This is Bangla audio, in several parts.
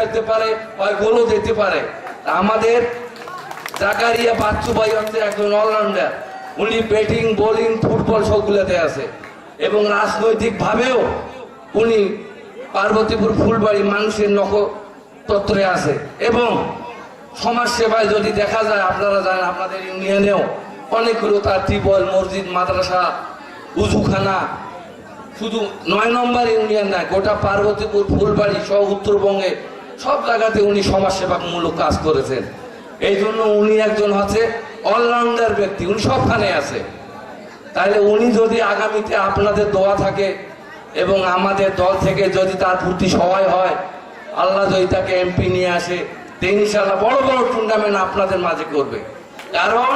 খেলতে পারে, হয় গোলও দিতে পারে। আমাদের জাকারিয়া বাচ্চু ভাই হচ্ছে একজন অলরাউন্ডার উনি ব্যাটিং বোলিং ফুটবল সবগুলোতে আছে। এবং রাজনৈতিকভাবেও উনি পার্বতীপুর ফুলবাড়ি মানুষের নক্ষত্রে আছে। এবং সমাজ সেবায় যদি দেখা যায়, আপনারা জানেন আপনাদের ইউনিয়নেও অনেকগুলো তার টিবল মসজিদ, মাদ্রাসা, উজুখানা, শুধু নয় নম্বর ইউনিয়ন না, গোটা পার্বতীপুর, ফুলবাড়ি সহ উত্তরবঙ্গে সব জায়গাতে উনি সমাজসেবামূলক কাজ করেছেন। এই জন্য উনি একজন হচ্ছে অলরাউন্ডার ব্যক্তি উনি সবখানে আছে। তাহলে উনি যদি আগামীতে আপনাদের দোয়া থাকে এবং আমাদের দল থেকে যদি তার প্রতি সহায় হয় আল্লাহ যদি তাকে এমপি নিয়ে আসে তো ইনশাল্লাহ বড় বড় টুর্নামেন্ট আপনাদের মাঝে করবে। কারণ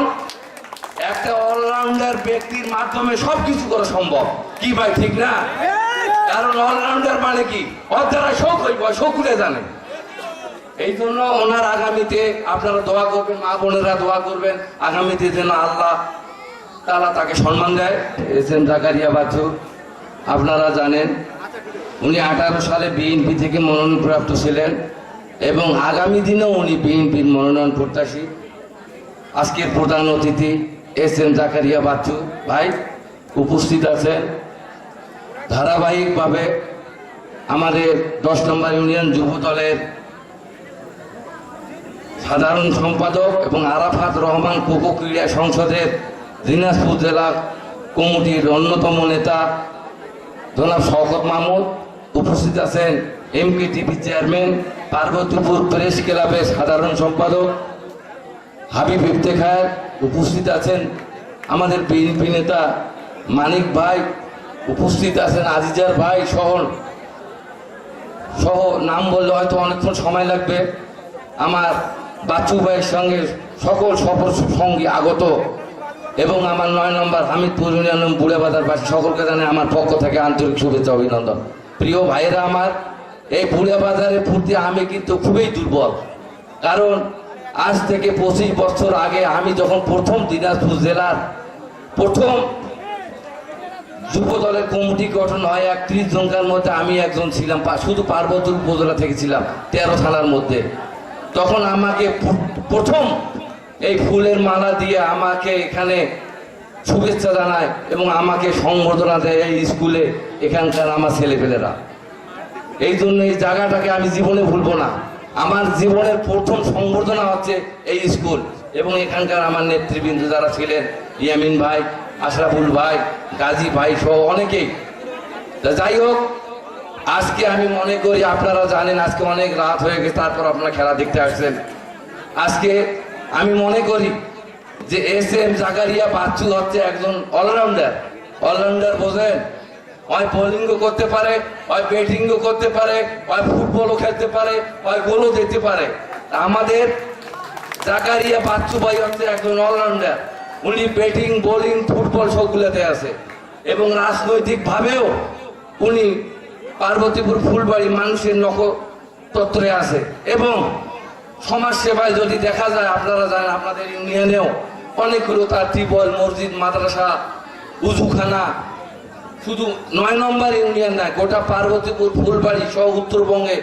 একটা অলরাউন্ডার ব্যক্তির মাধ্যমে সবকিছু করা সম্ভব। কি ভাই ঠিক না? কারণ অলরাউন্ডার মানে কি? দ্বারা শোক হইব শোকুলে জানে। এই জন্য ওনার আগামীতে আপনারা দোয়া করবেন, মা বোনেরা দোয়া করবেন। আগামীতে যেন আল্লাহ তারা তাকে সম্মান দেয়। এস এম জাকারিয়া বাচ্চু, আপনারা জানেন, উনি আঠারো সালে বিএনপি থেকে মনোনয়নপ্রাপ্ত ছিলেন এবং আগামী দিনেও উনি বিএনপির মনোনয়ন প্রত্যাশী। আজকের প্রধান অতিথি এস এম জাকারিয়া বাচ্চু ভাই উপস্থিত আছেন। ধারাবাহিকভাবে আমাদের দশ নম্বর ইউনিয়ন যুব দলের সাধারণ সম্পাদক এবং আরাফাত রহমান কোকো ক্রীড়া সংসদের দিনাজপুর জেলা কমিটির অন্যতম নেতা জনাব শওকত মাহমুদ। উপস্থিত আছেন MP TV chairman, Parbatipur press ক্লাবের সাধারণ সম্পাদক হাবিব ইফতেখার। উপস্থিত আছেন আমাদের বিএনপি নেতা মানিক ভাই। উপস্থিত আছেন আজিজার ভাই সহ সহ নাম বললে হয়তো অনেকক্ষণ সময় লাগবে। আমার বাচ্চু ভাইয়ের সঙ্গে সকল সফর সঙ্গী আগত এবং আমার নয় নম্বর হামিদপুর ইউনিয়ন বুড়ে বাজার বাসী সকলকে জানে আমার পক্ষ থেকে আন্তরিক শুভেচ্ছা অভিনন্দন। প্রিয় ভাইয়েরা আমার, এই বুড়ে বাজারের প্রতি আমি কিন্তু খুবই দুর্বল। কারণ আজ থেকে পঁচিশ বছর আগে আমি যখন প্রথম দিনাজপুর জেলার প্রথম যুব দলের কমিটি গঠন হয়, একত্রিশ জনকার মধ্যে আমি একজন ছিলাম শুধু পার্বত্য উপজেলা থেকে ছিলাম, তেরো থানার মধ্যে। তখন আমাকে প্রথম এই ফুলের মালা দিয়ে আমাকে এখানে শুভেচ্ছা জানায় এবং আমাকে সংবর্ধনা দেয় এই স্কুলে এখানকার আমার ছেলেপেলেরা। এই জন্য এই জায়গাটাকে আমি জীবনে ভুলবো না। আমার জীবনের প্রথম সংবর্ধনা হচ্ছে এই স্কুল এবং এখানকার আমার নেতৃবৃন্দ যারা ছিলেন, ইয়ামিন ভাই, আশরাফুল ভাই, গাজী ভাই সহ অনেকেই। যাই হোক আজকে আমি মনে করি আপনারা জানেন, আজকে অনেক রাত হয়ে গেছে, তারপর আপনারা খেলা দেখতে আসছেন। আজকে আমি মনে করি যে এস এম জাগারিয়া বাচ্চু হচ্ছে একজন অলরাউন্ডার। অলরাউন্ডার বোঝেন, হয় বোলিংও করতে পারে, হয় ব্যাটিংও করতে পারে, হয় ফুটবলও খেলতে পারে, হয় গোলও দিতে পারে। আমাদের জাকারিয়া বাচ্চু ভাই হচ্ছে একজন অলরাউন্ডার। উনি ব্যাটিং বোলিং ফুটবল সবগুলোতে আছে। এবং রাজনৈতিকভাবেও উনি পার্বতীপুর ফুলবাড়ি মানুষের নক্ষত্রে আছে। এবং সমাজ সেবায় যদি দেখা যায়, আপনারা জানেন আপনাদের ইউনিয়নেও অনেকগুলো তার টিবল মসজিদ, মাদ্রাসা, উজুখানা, শুধু নয় নম্বর ইউনিয়ন না গোটা পার্বতীপুর, ফুলবাড়ি সহ উত্তরবঙ্গে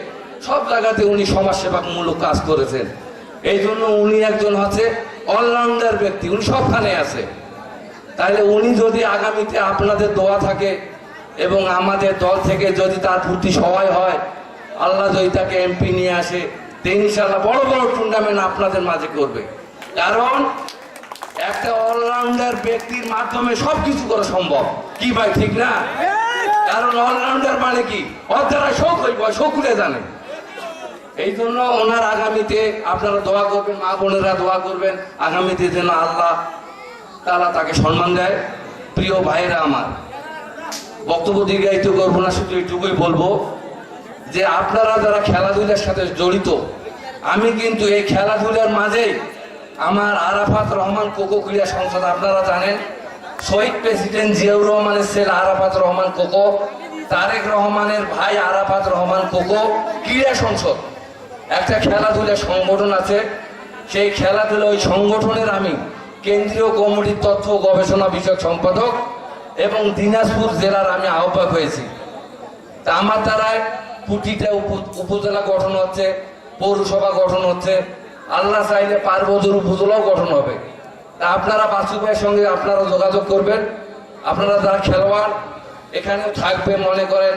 সব জায়গাতে উনি সমাজসেবামূলক কাজ করেছেন। এই জন্য উনি একজন হচ্ছে অলরাউন্ডার ব্যক্তি, উনি সবখানে আছে। তাহলে উনি যদি আগামীতে আপনাদের দোয়া থাকে এবং আমাদের দল থেকে যদি তার প্রতি সহায় হয়, আল্লাহ যদি তাকে এমপি নিয়ে আসে তো ইনশাল্লাহ বড় বড় টুর্নামেন্ট আপনাদের মাঝে করবে। কারণ একটা অলরাউন্ডার ব্যক্তির মাধ্যমে সবকিছু করা সম্ভব। কি ভাই, ঠিক না? কারণ অলরাউন্ডার মানে কি? ওর দ্বারা শোক হইব জানে। এই জন্য ওনার আগামীতে আপনারা দোয়া করবেন, মা বোনেরা দোয়া করবেন, আগামীতে যেন আল্লাহ তারা তাকে সম্মান দেয়। প্রিয় ভাইয়েরা আমার বক্তব্য দীর্ঘায়িত করব না, শুধু এইটুকুই বলব যে আপনারা যারা খেলাধুলার সাথে জড়িত, আমি কিন্তু এই খেলাধুলার মাঝেই আমার আরাফাত রহমান কোকো ক্রীড়া সংসদ, আপনারা জানেন, শহীদ প্রেসিডেন্ট জিয়াউর রহমানের ছেলে আরাফাত রহমান কোকো তারেক রহমানের ভাই আরাফাত রহমান কোকো ক্রীড়া সংসদ। একটা খেলাধুলার সংগঠন আছে, সেই খেলাধুলা ওই সংগঠনের আমি কেন্দ্রীয় কমিটির তথ্য গবেষণা বিষয়ক সম্পাদক এবং দিনাজপুর জেলার আমি আহ্বায়ক হয়েছি। তা আমার দ্বারায় উপ- উপজেলা গঠন হচ্ছে, পৌরসভা গঠন হচ্ছে। আল্লাহ চাইলে পার্বতীর উপজেলাও গঠন হবে। তা আপনারা বাসু ভাইয়ের সঙ্গে আপনারা যোগাযোগ করবেন। আপনারা যারা খেলোয়াড়, এখানেও থাকবে, মনে করেন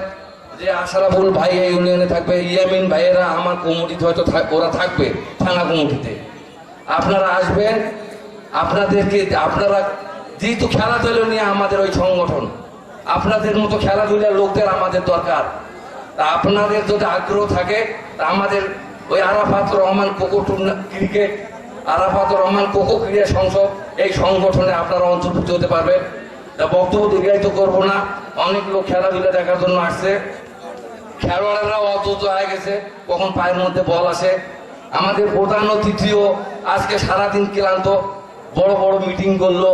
যে আশরাফুল ভাই এই ইউনিয়নে থাকবে, ইয়ামিন ভাইয়েরা আমার কমিটিতে হয়তো ওরা থাকবে, থানা কমিটিতে। আপনারা আসবেন, আপনাদেরকে, আপনারা যেহেতু খেলাধুলো নিয়ে আমাদের ওই সংগঠন, আপনাদের মতো খেলাধুলার লোকদের আমাদের দরকার। তা আপনাদের যদি আগ্রহ থাকে, তা আমাদের ওই আরাফাত রহমান কোকো ক্রিকেট, আরাফাত রহমান কোকো ক্রীড়া সংসদ এই সংগঠনে আপনারা অন্তর্ভুক্ত হতে পারবেন। তা বক্তব্য দীর্ঘায়িত করব না, অনেক লোক খেলাধুলা দেখার জন্য আসছে। খেলোয়াড়েরা অদ্ভুত হয়ে গেছে, কখন পায়ের মধ্যে বল আসে। আমাদের প্রধান অতিথিও আজকে সারাদিন ক্লান্ত, বড় বড় মিটিং করল।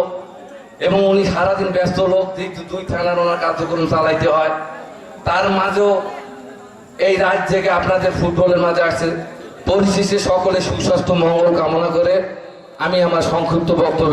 এবং উনি সারাদিন ব্যস্ত লোক যেহেতু দুই থানার ওনার কার্যক্রম চালাইতে হয়। তার মাঝেও এই রাত জেগে আপনাদের ফুটবলের মাঝে আসছে। পরিশেষে সকলে সুস্বাস্থ্য, মঙ্গল কামনা করে আমি আমার সংক্ষিপ্ত বক্তব্য